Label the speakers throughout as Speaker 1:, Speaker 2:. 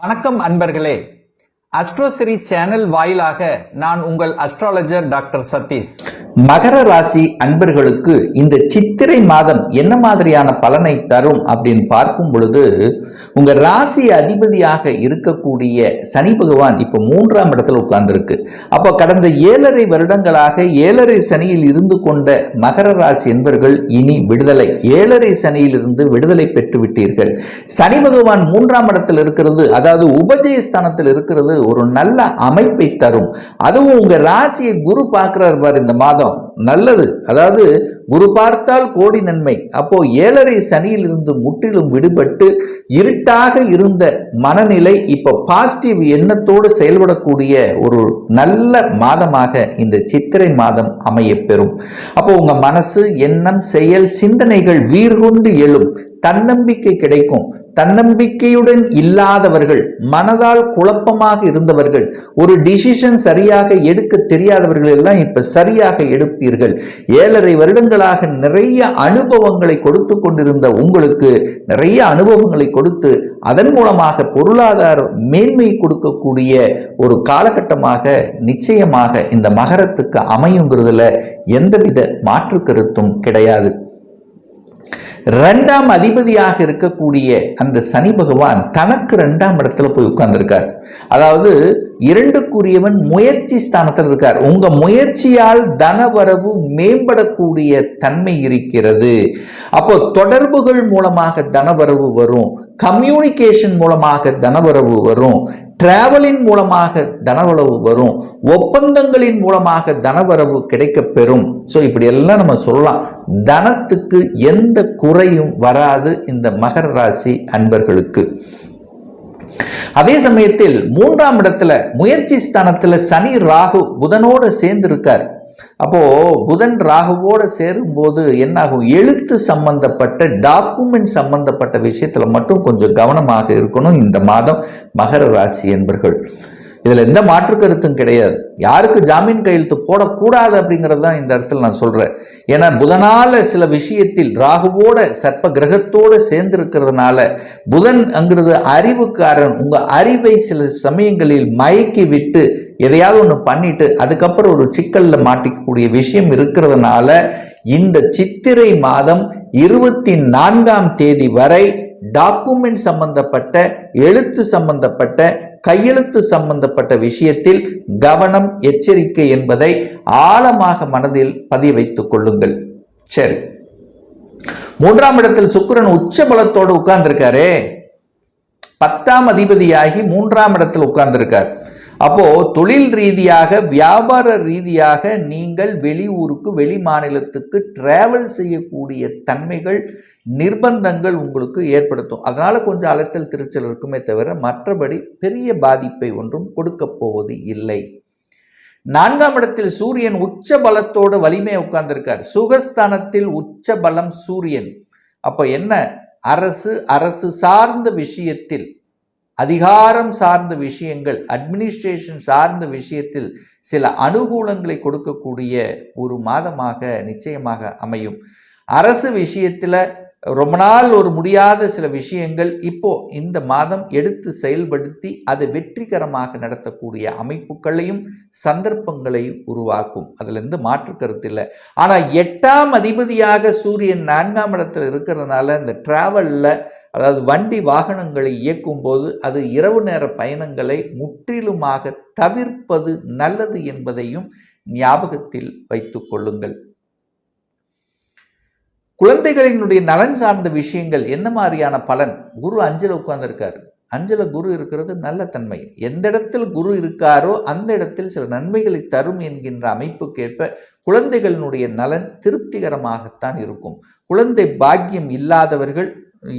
Speaker 1: வணக்கம் அன்பர்களே. அஸ்ட்ரோசிரி சேனல் வாயிலாக நான் உங்கள் அஸ்ட்ராலஜர் டாக்டர் சதீஷ்.
Speaker 2: மகர ராசி அன்பர்களுக்கு இந்த சித்திரை மாதம் என்ன மாதிரியான பலனை தரும் அப்படின்னு பார்க்கும் பொழுது உங்க ராசி அதிபதியாக இருக்கக்கூடிய சனி பகவான் இப்போ மூன்றாம் இடத்துல உட்கார்ந்துருக்கு. அப்போ கடந்த ஏழரை வருடங்களாக ஏழரை சனியில் இருந்து கொண்ட மகர ராசி என்பர்கள் இனி விடுதலை. ஏழரை சனியில் இருந்து விடுதலை பெற்று விட்டீர்கள். சனி பகவான் மூன்றாம் இடத்தில் இருக்கிறது அதாவது உபஜயஸ்தானத்தில் இருக்கிறது ஒரு நல்ல அமைப்பை தரும். அதுவும் உங்க ராசியை குரு பார்க்கிறார் பார் இந்த மாதம். நல்லது. அதாவது குரு பார்த்தால் கோடி நன்மை. அப்போ ஏழரை சனியில் இருந்து முற்றிலும் விடுபட்டு இருட்டாக இருந்த மனநிலை இப்போ பாசிட்டிவ் எண்ணத்தோடு செயல்படக்கூடிய ஒரு நல்ல மாதமாக இந்த சித்திரை மாதம் அமையப்பெறும். அப்போ உங்க மனசு எண்ணம் செயல் சிந்தனைகள் வீர்கொண்டு எழும். தன்னம்பிக்கை கிடைக்கும். தன்னம்பிக்கையுடன் இல்லாதவர்கள் மனதால் குழப்பமாக இருந்தவர்கள் ஒரு டிசிஷன் சரியாக எடுக்க தெரியாதவர்கள் எல்லாம் இப்ப சரியாக எடுப்பீர்கள். ஏழரை வருடங்களாக நிறைய அனுபவங்களை கொடுத்து கொண்டிருந்த உங்களுக்கு நிறைய அனுபவங்களை கொடுத்து அதன் மூலமாக பொருளாதார மேன்மை கொடுக்கக்கூடிய ஒரு காலகட்டமாக நிச்சயமாக இந்த மகரத்துக்கு அமையுங்கிறதுல எந்தவித மாற்று கருத்தும் கிடையாது. ரெண்டாம் அதிபதியாக இருக்கக்கூடிய அந்த சனி பகவான் தனக்கு ரெண்டாம் இடத்துல போய் உட்கார்ந்துருக்கார். அதாவது இரண்டுக்குரியவன் முயற்சி ஸ்தானத்தில் இருக்கார். உங்க முயற்சியால் தனவரவு மேம்படக்கூடிய தன்மை இருக்கிறது. அப்போ தொடர்புகள் மூலமாக தனவரவு வரும். கம்யூனிகேஷன் மூலமாக தனவரவு வரும். டிராவலின் மூலமாக தனவரவு வரும். ஒப்பந்தங்களின் மூலமாக தனவரவு கிடைக்கப் பெறும் ஸோ இப்படி எல்லாம் நம்ம சொல்லலாம். தனத்துக்கு எந்த குறையும் வராது இந்த மகர ராசி அன்பர்களுக்கு. அதே சமயத்தில் மூன்றாம் இடத்துல முயற்சி ஸ்தானத்தில் சனி ராகு புதனோடு சேர்ந்து இருக்கார் அப்போ புதன் ராகுவோட சேரும்போது என்னாகும்? எழுத்து சம்பந்தப்பட்ட டாக்குமெண்ட் சம்பந்தப்பட்ட விஷயத்துல மட்டும் கொஞ்சம் கவனமாக இருக்கணும் இந்த மாதம் மகர ராசி என்பர்கள். இதில் எந்த மாற்று கருத்தும் கிடையாது. யாருக்கு ஜாமீன் கையெழுத்து போடக்கூடாது அப்படிங்கிறது தான் இந்த இடத்துல நான் சொல்கிறேன் ஏன்னா புதனால சில விஷயத்தில் ராகுவோட சர்ப்ப கிரகத்தோடு சேர்ந்து இருக்கிறதுனால புதன் அங்கிறது அறிவுக்காரன் உங்கள் அறிவை சில சமயங்களில் மயக்கி விட்டு எதையாவது ஒன்று பண்ணிட்டு அதுக்கப்புறம் ஒரு சிக்கலில் மாட்டிக்கக்கூடிய விஷயம் இருக்கிறதுனால இந்த சித்திரை மாதம் இருபத்தி நான்காம் தேதி வரை டாக்குமெண்ட் சம்பந்தப்பட்ட எழுத்து சம்பந்தப்பட்ட கையெழுத்து சம்பந்தப்பட்ட விஷயத்தில் கவனம் எச்சரிக்கை என்பதை ஆழமாக மனதில் பதிய வைத்துக் கொள்ளுங்கள். சரி. மூன்றாம் இடத்தில் சுக்கரன் உச்ச பலத்தோடு உட்கார்ந்திருக்காரு. பத்தாம் அதிபதியாகி மூன்றாம் இடத்தில் உட்கார்ந்திருக்கார். அப்போ தொழில் ரீதியாக வியாபார ரீதியாக நீங்கள் வெளியூருக்கு வெளி மாநிலத்துக்கு டிராவல் செய்யக்கூடிய தன்மைகள் நிர்பந்தங்கள் உங்களுக்கு ஏற்படுத்தும். அதனால கொஞ்சம் அலைச்சல் திருச்சல் இருக்குமே தவிர மற்றபடி பெரிய பாதிப்பை ஒன்றும் கொடுக்க போவது இல்லை. நான்காம் இடத்தில் சூரியன் உச்ச பலத்தோடு வலிமை உட்கார்ந்திருக்கார். சுகஸ்தானத்தில் உச்ச பலம் சூரியன். அப்போ என்ன? அரசு அரசு சார்ந்த விஷயத்தில் அதிகாரம் சார்ந்த விஷயங்கள் அட்மினிஸ்ட்ரேஷன் சார்ந்த விஷயத்தில் சில அனுகூலங்களை கொடுக்கக்கூடிய ஒரு மாதமாக நிச்சயமாக அமையும். அரசு விஷயத்தில் ரொம்ப நாள் ஒரு முடியாத சில விஷயங்கள் இப்போ இந்த மாதம் எடுத்து செயல்படுத்தி அதை வெற்றிகரமாக நடத்தக்கூடிய அமைப்புகளையும் சந்தர்ப்பங்களையும் உருவாக்கும். அதுலேருந்து மாற்று கருத்து இல்லை. ஆனால் எட்டாம் அதிபதியாக சூரியன் நான்காம் இடத்துல இருக்கிறதுனால இந்த டிராவலில் அதாவது வண்டி வாகனங்களை இயக்கும் போது அது இரவு நேர பயணங்களை முற்றிலுமாக தவிர்ப்பது நல்லது என்பதையும் ஞாபகத்தில் வைத்து கொள்ளுங்கள். குழந்தைகளினுடைய நலன் சார்ந்த விஷயங்கள் என்ன மாதிரியான பலன்? குரு அஞ்சில் உட்கார்ந்துருக்கார். அஞ்சல குரு இருக்கிறது நல்ல தன்மை. எந்த இடத்தில் குரு இருக்காரோ அந்த இடத்தில் சில நன்மைகளை தரும் என்கின்ற அமைப்புக்கேற்ப குழந்தைகளினுடைய நலன் திருப்திகரமாகத்தான் இருக்கும். குழந்தை பாக்கியம் இல்லாதவர்கள்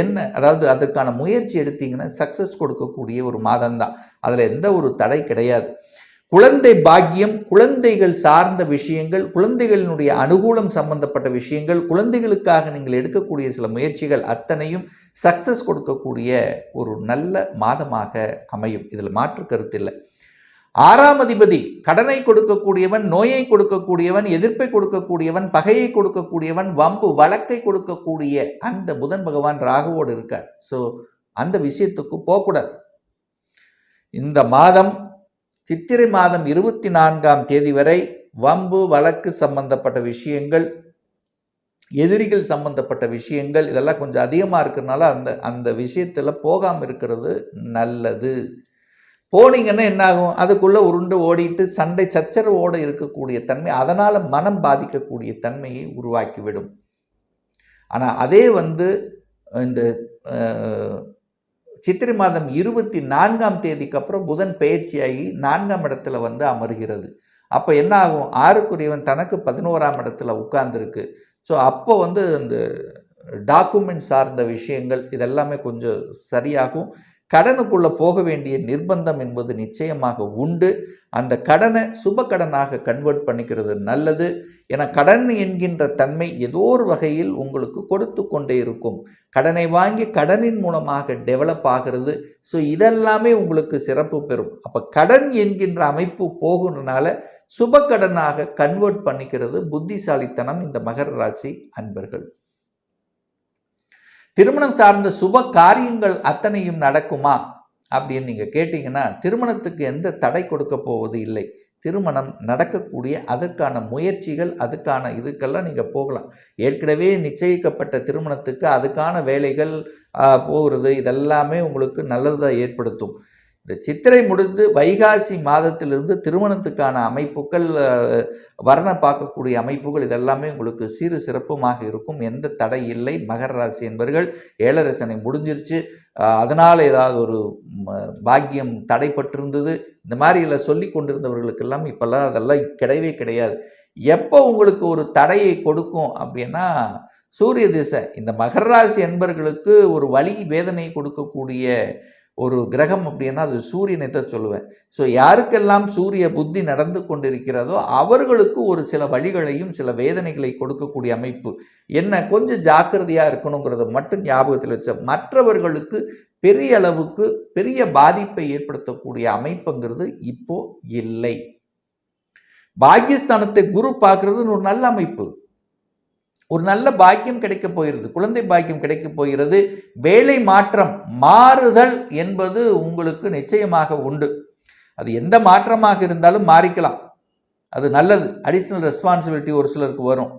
Speaker 2: என்ன அதாவது அதற்கான முயற்சி எடுத்தீங்கன்னா சக்ஸஸ் கொடுக்கக்கூடிய ஒரு மாதம் தான் அதில் எந்த ஒரு தடை கிடையாது. குழந்தை பாக்கியம் குழந்தைகள் சார்ந்த விஷயங்கள் குழந்தைகளினுடைய அனுகூலம் சம்பந்தப்பட்ட விஷயங்கள் குழந்தைகளுக்காக நீங்கள் எடுக்கக்கூடிய சில முயற்சிகள் அத்தனையும் சக்சஸ் கொடுக்கக்கூடிய ஒரு நல்ல மாதமாக அமையும். இதில் மாற்று கருத்து இல்லை. ஆறாம் அதிபதி கடனை கொடுக்கக்கூடியவன் நோயை கொடுக்கக்கூடியவன் எதிர்ப்பை கொடுக்கக்கூடியவன் பகையை கொடுக்கக்கூடியவன் வம்பு வழக்கை கொடுக்கக்கூடிய அந்த புதன் பகவான் ராகுவோடு இருக்கார். ஸோ அந்த விஷயத்துக்கு போகக்கூடாது. இந்த மாதம் சித்திரை மாதம் இருபத்தி நான்காம் தேதி வரை வம்பு வழக்கு சம்பந்தப்பட்ட விஷயங்கள் எதிரிகள் சம்பந்தப்பட்ட விஷயங்கள் இதெல்லாம் கொஞ்சம் அதிகமாக இருக்கிறதுனால அந்த அந்த விஷயத்தில் போகாமல் இருக்கிறது நல்லது. போனீங்கன்னா என்னாகும்? அதுக்குள்ளே உருண்டு ஓடிட்டு சண்டை சச்சரவோடு இருக்கக்கூடிய தன்மை அதனால் மனம் பாதிக்கக்கூடிய தன்மையை உருவாக்கிவிடும். ஆனால் அதே வந்து இந்த சித்திரை மாதம் இருபத்தி நான்காம் தேதிக்கு அப்புறம் புதன் பயிற்சியாகி நான்காம் இடத்துல வந்து அமர்கிறது. அப்போ என்ன ஆகும்? ஆறுக்குரியவன் தனக்கு பதினோராம் இடத்துல உட்கார்ந்துருக்கு. ஸோ அப்போ வந்து இந்த டாக்குமெண்ட் சார்ந்த விஷயங்கள் இதெல்லாமே கொஞ்சம் சரியாகும். கடனுக்குள்ளே போக வேண்டிய நிர்பந்தம் என்பது நிச்சயமாக உண்டு. அந்த கடனை சுப கடனாக கன்வெர்ட் பண்ணிக்கிறது நல்லது. என கடன் என்கின்ற தன்மை ஏதோ ஒரு வகையில் உங்களுக்கு கொடுத்து கொண்டே இருக்கும். கடனை வாங்கி கடனின் மூலமாக டெவலப் ஆகிறது. ஸோ இதெல்லாமே உங்களுக்கு சிறப்பு பெறும். அப்போ கடன் என்கின்ற அமைப்பு போகுறதுனால சுப கடனாக கன்வெர்ட் பண்ணிக்கிறது புத்திசாலித்தனம் இந்த மகர ராசி அன்பர்கள். திருமணம் சார்ந்த சுப காரியங்கள் அத்தனையும் நடக்குமா? அப்படின்னு நீங்கள் கேட்டிங்கன்னா திருமணத்துக்கு எந்த தடை கொடுக்க போவது இல்லை. திருமணம் நடக்கக்கூடிய அதற்கான முயற்சிகள் அதுக்கான இதுக்கெல்லாம் நீங்கள் போகலாம். ஏற்கனவே நிச்சயிக்கப்பட்ட திருமணத்துக்கு அதுக்கான வேலைகள் போகிறது இதெல்லாமே உங்களுக்கு நல்லதை ஏற்படுத்தும். இந்த சித்திரை முடிந்து வைகாசி மாதத்திலிருந்து திருமணத்துக்கான அமைப்புகள் வர்ண பார்க்கக்கூடிய அமைப்புகள் இதெல்லாமே உங்களுக்கு சீறு சிறப்புமாக இருக்கும். எந்த தடை இல்லை. மகர ராசி என்பவர்கள் ஏழரசனை முடிஞ்சிருச்சு. அதனால் ஏதாவது ஒரு பாக்கியம் தடைப்பட்டிருந்தது. இந்த மாதிரி எல்லாம் சொல்லி கொண்டிருந்தவர்களுக்கெல்லாம் இப்போல்லாம் அதெல்லாம் கிடையவே கிடையாது. எப்போ உங்களுக்கு ஒரு தடையை கொடுக்கும் அப்படின்னா சூரிய திசை. இந்த மகர ராசி என்பர்களுக்கு ஒரு வழி வேதனை கொடுக்கக்கூடிய ஒரு கிரகம் அப்படின்னா அது சூரியனை தான் சொல்லுவேன். ஸோ யாருக்கெல்லாம் சூரிய புத்தி நடந்து கொண்டிருக்கிறதோ அவர்களுக்கு ஒரு சில வழிகளையும் சில வேதனைகளை கொடுக்கக்கூடிய அமைப்பு. என்ன? கொஞ்சம் ஜாக்கிரதையாக இருக்கணுங்கிறத மட்டும் ஞாபகத்தில் வச்ச மற்றவர்களுக்கு பெரிய அளவுக்கு பெரிய பாதிப்பை ஏற்படுத்தக்கூடிய அமைப்புங்கிறது இப்போ இல்லை. பாகிஸ்தானத்தை குரு பார்க்கறது ஒரு நல்ல அமைப்பு. ஒரு நல்ல பாக்கியம் கிடைக்க போகிறது குழந்தை பாக்கியம் கிடைக்க போகிறது. வேலை மாற்றம் மாறுதல் என்பது உங்களுக்கு நிச்சயமாக உண்டு. அது எந்த மாற்றமாக இருந்தாலும் மாறிக்கலாம். அது நல்லது. அடிஷ்னல் ரெஸ்பான்சிபிலிட்டி ஒரு சிலருக்கு வரும்.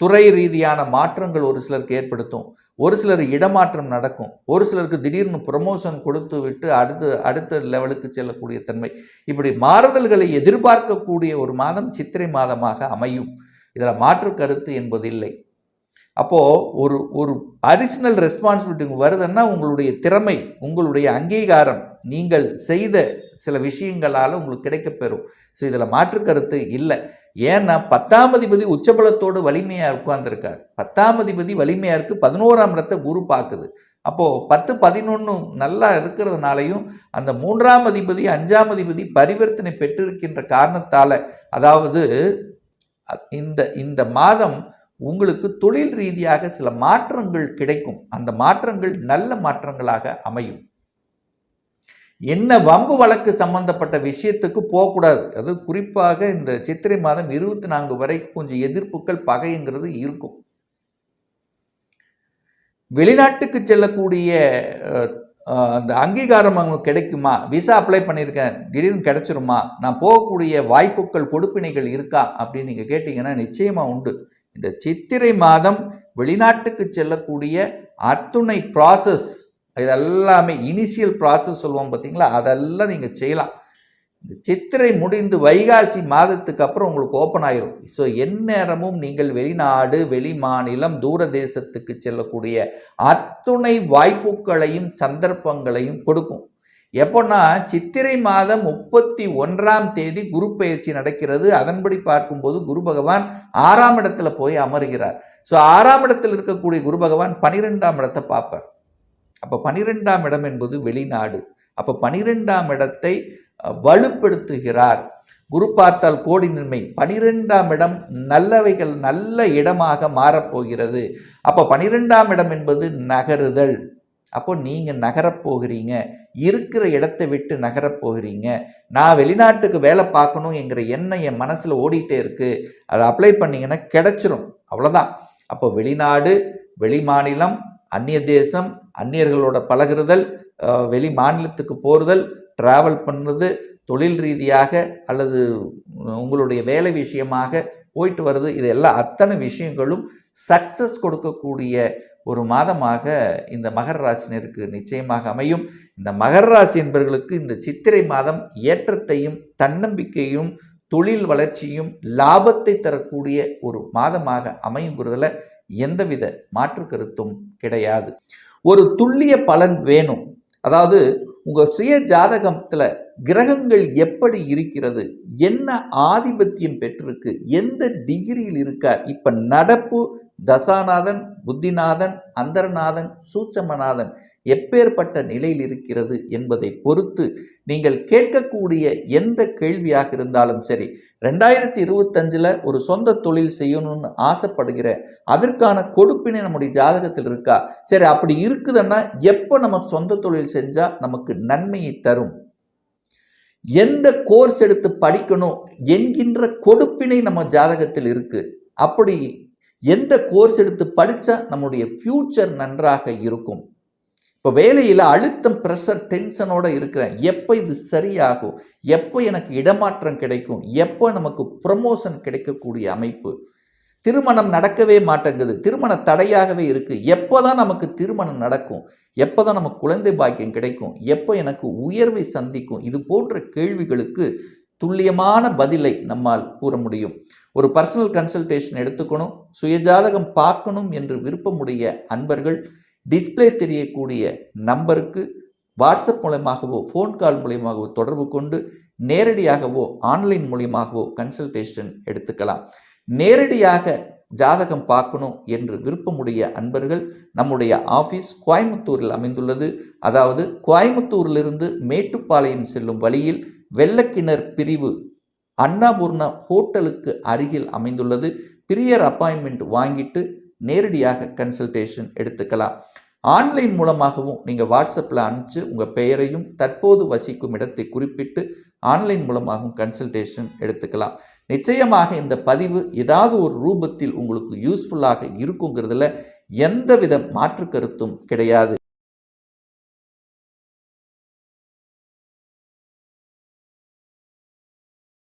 Speaker 2: துறை ரீதியான மாற்றங்கள் ஒரு சிலருக்கு ஏற்படுத்தும். ஒரு சிலர் இடமாற்றம் நடக்கும். ஒரு சிலருக்கு திடீர்னு ப்ரொமோஷன் கொடுத்து விட்டு அடுத்து அடுத்த லெவலுக்கு செல்லக்கூடிய தன்மை. இப்படி மாறுதல்களை எதிர்பார்க்கக்கூடிய ஒரு மாதம் சித்திரை மாதமாக அமையும். இதில் மாற்று கருத்து என்பது இல்லை அப்போது ஒரு ஒரு அடிஷ்னல் ரெஸ்பான்சிபிலிட்டி வருதுன்னா உங்களுடைய திறமை உங்களுடைய அங்கீகாரம் நீங்கள் செய்த சில விஷயங்களால் உங்களுக்கு கிடைக்கப்பெறும். ஸோ இதில் மாற்று கருத்து இல்லை. ஏன்னா பத்தாம் அதிபதி உச்சபலத்தோடு வலிமையாக உட்கார்ந்துருக்கார். பத்தாம் அதிபதி வலிமையாக இருக்குது பதினோராம் இடத்தை குரு பார்க்குது. அப்போது பத்து பதினொன்று நல்லா இருக்கிறதுனாலையும் அந்த மூன்றாம் அதிபதி அஞ்சாம் அதிபதி பரிவர்த்தனை பெற்றிருக்கின்ற காரணத்தால் அதாவது இந்த இந்த மாதம் உங்களுக்கு தொழில் ரீதியாக சில மாற்றங்கள் கிடைக்கும். அந்த மாற்றங்கள் நல்ல மாற்றங்களாக அமையும். என்ன வம்பு வழக்கு சம்பந்தப்பட்ட விஷயத்துக்கு போகக்கூடாது. அது குறிப்பாக இந்த சித்திரை மாதம் இருபத்தி நான்கு வரைக்கும் கொஞ்சம் எதிர்ப்புகள் பகைங்கிறது இருக்கும். வெளிநாட்டுக்கு செல்லக்கூடிய அந்த அங்கீகாரம் அவங்களுக்கு கிடைக்குமா? விசா அப்ளை பண்ணியிருக்கேன். திடீர்னு கிடைச்சிருமா? நான் போகக்கூடிய வாய்ப்புகள் கொடுப்பினைகள் இருக்கா? அப்படின்னு நீங்கள் கேட்டிங்கன்னா நிச்சயமாக உண்டு. இந்த சித்திரை மாதம் வெளிநாட்டுக்கு செல்லக்கூடிய அத்துணை ப்ராசஸ் இதெல்லாமே இனிஷியல் ப்ராசஸ் சொல்லுவோம் பார்த்தீங்களா அதெல்லாம் நீங்கள் செய்யலாம். இந்த சித்திரை முடிந்து வைகாசி மாதத்துக்கு அப்புறம் உங்களுக்கு ஓப்பன் ஆயிரும். ஸோ எந்நேரமும் நீங்கள் வெளிநாடு வெளி மாநிலம் தூர தேசத்துக்கு செல்லக்கூடிய அத்துணை வாய்ப்புகளையும் சந்தர்ப்பங்களையும் கொடுக்கும். எப்போன்னா சித்திரை மாதம் முப்பத்தி ஒன்றாம் தேதி குரு பயிற்சி நடக்கிறது. அதன்படி பார்க்கும்போது குரு பகவான் ஆறாம் இடத்துல போய் அமர்கிறார். ஸோ ஆறாம் இடத்தில் இருக்கக்கூடிய குரு பகவான் பனிரெண்டாம் இடத்தை பார்ப்பார். அப்போ பனிரெண்டாம் இடம் என்பது வெளிநாடு. அப்போ பனிரெண்டாம் இடத்தை வலுப்படுத்துகிறார். குரு பார்த்தால் கோடி நன்மை. பனிரெண்டாம் இடம் நல்லவைகள் நல்ல இடமாக மாறப்போகிறது. அப்போ பனிரெண்டாம் இடம் என்பது நகருதல். அப்போ நீங்கள் நகரப்போகிறீங்க இருக்கிற இடத்தை விட்டு நகரப் போகிறீங்க. நான் வெளிநாட்டுக்கு வேலை பார்க்கணும் என்கிற எண்ணம் என் மனசில் ஓடிட்டே இருக்கு. அதை அப்ளை பண்ணீங்கன்னா கிடைச்சிரும். அவ்வளோதான் அப்போ வெளிநாடு வெளி மாநிலம் அந்நிய தேசம் அந்நியர்களோட பழகுறுதல் வெளி மாநிலத்துக்கு போறுதல் ட்ராவல் பண்ணுறது தொழில் ரீதியாக அல்லது உங்களுடைய வேலை விஷயமாக போயிட்டு வருது இது எல்லா அத்தனை விஷயங்களும் சக்ஸஸ் கொடுக்கக்கூடிய ஒரு மாதமாக இந்த மகர ராசினருக்கு நிச்சயமாக அமையும். இந்த மகர ராசி என்பவர்களுக்கு இந்த சித்திரை மாதம் ஏற்றத்தையும் தன்னம்பிக்கையும் தொழில் வளர்ச்சியும் லாபத்தை தரக்கூடிய ஒரு மாதமாக அமையுங்கிறதுல எந்தவித மாற்று கருத்தும் கிடையாது. ஒரு துல்லிய பலன் வேணும். அதாவது உங்கள் சுய ஜாதகத்தில் கிரகங்கள் எப்படி இருக்கிறது? என்ன ஆதிபத்தியம் பெற்றிருக்கு? எந்த டிகிரியில் இருக்கார்? இப்போ நடப்பு தசாநாதன் புத்திநாதன் அந்தரநாதன் சூட்சமநாதன் எப்பேற்பட்ட நிலையில் இருக்கிறது என்பதை பொறுத்து நீங்கள் கேட்கக்கூடிய எந்த கேள்வியாக இருந்தாலும் சரி ரெண்டாயிரத்தி இருபத்தஞ்சில் ஒரு சொந்த தொழில் செய்யணும்னு ஆசைப்படுகிற அதற்கான கொடுப்பினை நம்முடைய ஜாதகத்தில் இருக்கா? சரி அப்படி இருக்குதுன்னா எப்போ நம்ம சொந்த தொழில் செஞ்சால் நமக்கு நன்மையை தரும்? எந்த கோர்ஸ் எடுத்து படிக்கணும் என்கின்ற கொடுப்பினை நம்ம ஜாதகத்தில் இருக்குது அப்படி எந்த கோர்ஸ் எடுத்து படித்தா நம்முடைய ஃப்யூச்சர் நன்றாக இருக்கும்? இப்போ வேலையில் அழுத்தம் ப்ரெஷர் டென்ஷனோட இருக்கிறேன். எப்போ இது சரியாகும்? எப்போ எனக்கு இடமாற்றம் கிடைக்கும்? எப்போ நமக்கு ப்ரமோஷன் கிடைக்கக்கூடிய அமைப்பு? திருமணம் நடக்கவே மாட்டேங்குது. திருமண தடையாகவே இருக்குது எப்போ தான் நமக்கு திருமணம் நடக்கும்? எப்போ தான் நமக்கு குழந்தை பாக்கியம் கிடைக்கும்? எப்போ எனக்கு உயர்வை சந்திக்கும்? இது போன்ற கேள்விகளுக்கு துல்லியமான பதிலை நம்மால் கூற முடியும். ஒரு பர்சனல் கன்சல்டேஷன் எடுத்துக்கணும். சுயஜாதகம் பார்க்கணும் என்று விருப்பமுடைய அன்பர்கள் டிஸ்ப்ளே தெரியக்கூடிய நம்பருக்கு வாட்ஸ்அப் மூலயமாகவோ ஃபோன் கால் மூலியமாகவோ தொடர்பு கொண்டு நேரடியாகவோ ஆன்லைன் மூலியமாகவோ கன்சல்டேஷன் எடுத்துக்கலாம். நேரடியாக ஜாதகம் பார்க்கணும் என்று விருப்பமுடைய அன்பர்கள் நம்முடைய ஆஃபீஸ் கோயம்புத்தூரில் அமைந்துள்ளது. அதாவது கோயம்புத்தூரிலிருந்து மேட்டுப்பாளையம் செல்லும் வழியில் வெள்ளக்கிணர் பிரிவு அன்னபூர்ணா ஹோட்டலுக்கு அருகில் அமைந்துள்ளது. பிரியர் அப்பாயின்மெண்ட் வாங்கிட்டு நேரடியாக கன்சல்டேஷன் எடுத்துக்கலாம். ஆன்லைன் மூலமாகவும் நீங்கள் வாட்ஸ்அப்பில் அனுப்பிச்சு உங்கள் பெயரையும் தற்போது வசிக்கும் இடத்தை குறிப்பிட்டு ஆன்லைன் மூலமாகவும் கன்சல்டேஷன் எடுத்துக்கலாம். நிச்சயமாக இந்த பதிவு ஏதாவது ஒரு ரூபத்தில் உங்களுக்கு யூஸ்ஃபுல்லாக இருக்குங்கிறதுல எந்தவித மாற்று கருத்தும் கிடையாது.